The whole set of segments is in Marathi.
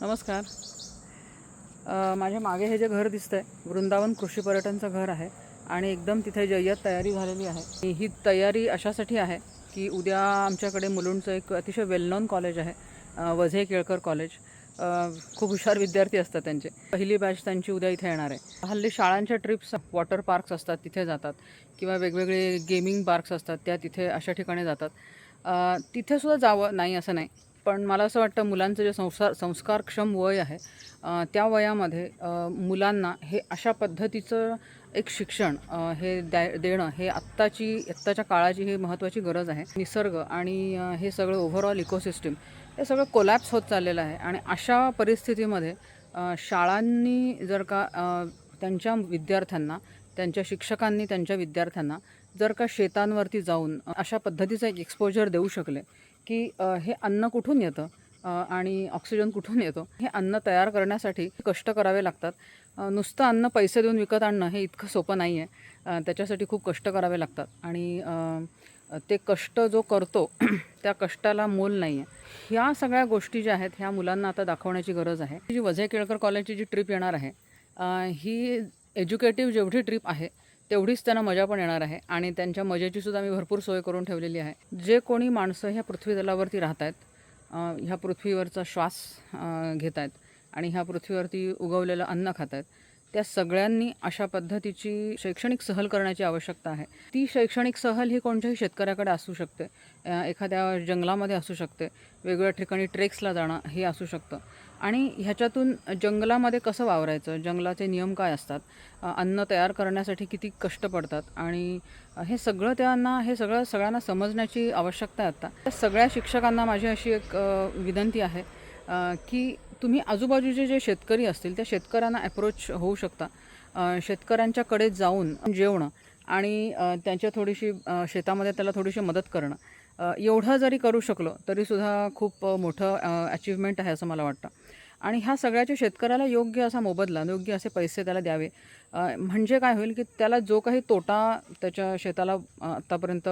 नमस्कार. माझ्या मागे हे जे घर दिसतंय वृंदावन कृषी पर्यटनचं घर आहे आणि एकदम तिथे जय्यत तयारी झालेली आहे. ही तयारी अशासाठी आहे की उद्या आमच्याकडे मुलुंडचं एक अतिशय वेल नोन कॉलेज आहे वझे केळकर कॉलेज खूप हुशार विद्यार्थी असतात त्यांचे. पहिली बॅच त्यांची उद्या इथे येणार आहे. हल्ली शाळांच्या ट्रिप्स वॉटर पार्क्स असतात तिथे जातात. किंवा वेगवेगळे गेमिंग पार्क्स असतात त्या तिथे अशा ठिकाणी जातात. तिथेसुद्धा जावं नाही असं नाही. पण मला असं वाटतं मुलांचं जे संसार संस्कारक्षम वय आहे त्या वयामध्ये मुलांना हे अशा पद्धतीचं एक शिक्षण हे द्या देणं हे आत्ताची आत्ताच्या काळाची ही महत्त्वाची गरज आहे. निसर्ग आणि हे सगळं ओव्हरऑल इकोसिस्टम हे सगळं कोलॅप्स होत चाललेलं आहे. आणि अशा परिस्थितीमध्ये शाळांनी जर का त्यांच्या विद्यार्थ्यांना त्यांच्या शिक्षकांनी त्यांच्या विद्यार्थ्यांना जर का शेतांवरती जाऊन अशा पद्धतीचं एक एक्सपोजर देऊ शकले की हे अन्न कुठून येतं? आणि ऑक्सिजन कुठून येतो? हे अन्न तयार करण्यासाठी कष्ट करावे लागतात. नुसतं अन्न पैसे देऊन विकत आणणं हे इतकं सोपं नाही आहे त्याच्यासाठी खूप कष्ट करावे लागतात. आणि ते कष्ट जो करतो त्या कष्टाला मोल नाही आहे ह्या सगळ्या गोष्टी ज्या आहेत ह्या मुलांना आता दाखवण्याची गरज आहे. जी वझे केळकर कॉलेजची जी ट्रिप येणार आहे ही एज्युकेटिव्ह जेवढी ट्रिप आहे तेवढीच त्यांना मजा पण येणार आहे आणि त्यांच्या मजेची सुद्धा मी भरपूर सोय करून ठेवलेली आहे. जे कोणी माणसं ह्या पृथ्वीतलावरती राहत आहेत ह्या पृथ्वीवरचा श्वास घेत आहेत आणि ह्या पृथ्वीवरती उगवलेलं अन्न खात आहेत त्या सगळ्यांनी अशा पद्धतीची शैक्षणिक सहल करण्याची आवश्यकता आहे. ती शैक्षणिक सहल ही कोणत्याही शेतकऱ्याकडे असू शकते एखाद्या जंगलामध्ये असू शकते वेगवेगळ्या ठिकाणी ट्रेक्सला जाणं हे असू शकतं. आणि ह्याच्यातून जंगलामध्ये कसं वावरायचं? जंगलाचे नियम काय असतात? अन्न तयार करण्यासाठी किती कष्ट पडतात? आणि हे सगळं त्यांना हे सगळं सगळ्यांना समजण्याची आवश्यकता आहे आता. त्या सगळ्या शिक्षकांना माझी अशी एक विनंती आहे की तुम्ही आजूबाजूचे जे शेतकरी असतील त्या शेतकऱ्यांना अप्रोच होऊ शकता. शेतकऱ्यांच्याकडे जाऊन जेवणं आणि त्यांच्या थोडीशी शेतामध्ये त्याला थोडीशी मदत करणं. एवढं जरी करू शकलो तरीसुद्धा खूप मोठं अचिव्हमेंट आहे असं मला वाटतं. आणि ह्या सगळ्याच्या शेतकऱ्याला योग्य असा मोबदला योग्य असे पैसे त्याला द्यावे म्हणजे काय होईल की त्याला जो काही तोटा त्याच्या शेताला आत्तापर्यंत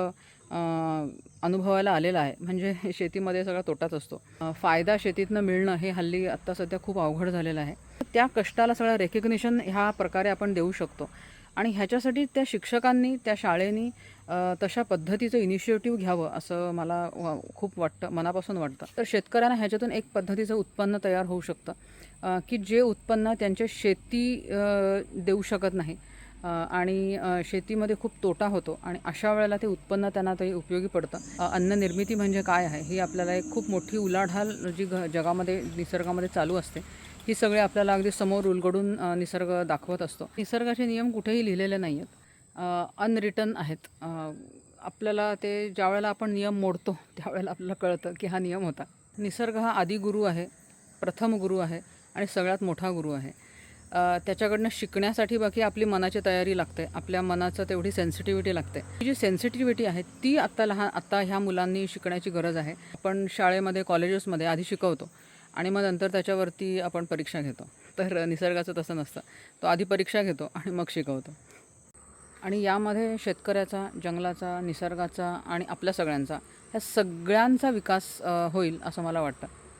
अनुभवायला आलेला आहे म्हणजे शेतीमध्ये सगळा तोटाच असतो. फायदा शेतीतनं मिळणं हे हल्ली आत्ता सध्या खूप अवघड झालेलं आहे. त्या कष्टाला सगळं रेकग्निशन ह्या प्रकारे आपण देऊ शकतो. आणि ह्याच्यासाठी त्या शिक्षकांनी त्या शाळेनी तशा पद्धतीचं इनिशिएटिव्ह घ्यावं असं मला खूप वाटतं मनापासून वाटतं. तर शेतकऱ्यांना ह्याच्यातून एक पद्धतीचं उत्पन्न तयार होऊ शकतं. की जे उत्पन्न त्यांच्या शेती देऊ शकत नाही आणि शेतीमध्ये खूप तोटा होतो आणि अशा वेळेला ते उत्पन्न त्यांना ते उपयोगी पडतं. अन्न निर्मिती म्हणजे काय आहे ही आपल्याला एक खूप मोठी उलाढाल जी घ जगामध्ये निसर्गामध्ये चालू असते. ही सगळे आपल्याला अगदी समोर उलगडून निसर्ग दाखवत असतो. निसर्गाचे नियम कुठेही लिहिलेले नाही आहेत अनरिटन आहेत. आपल्याला ते ज्यावेळेला आपण नियम मोडतो त्यावेळेला आपल्याला कळतं की हा नियम होता. निसर्ग हा आदि गुरु आहे प्रथम गुरु आहे आणि सगळ्यात मोठा गुरु आहे. त्याच्याकडनं शिकण्यासाठी बाकी आपली मनाची तयारी लागते. आपल्या मनाचं तेवढी सेन्सिटिव्हिटी लागते. ही जी सेन्सिटिव्हिटी आहे ती आत्ता लहान आत्ता ह्या मुलांनी शिकण्याची गरज आहे. आपण शाळेमध्ये कॉलेजेसमध्ये आधी शिकवतो. आणि मग नंतर त्याच्यावरती आपण परीक्षा घेतो. तर निसर्गाचं तसं नसतं. तो आधी परीक्षा घेतो आणि मग शिकवतो. आणि यामध्ये शेतकऱ्याचा जंगलाचा निसर्गाचा आणि आपल्या सगळ्यांचा ह्या सगळ्यांचा विकास होईल असं मला वाटतं.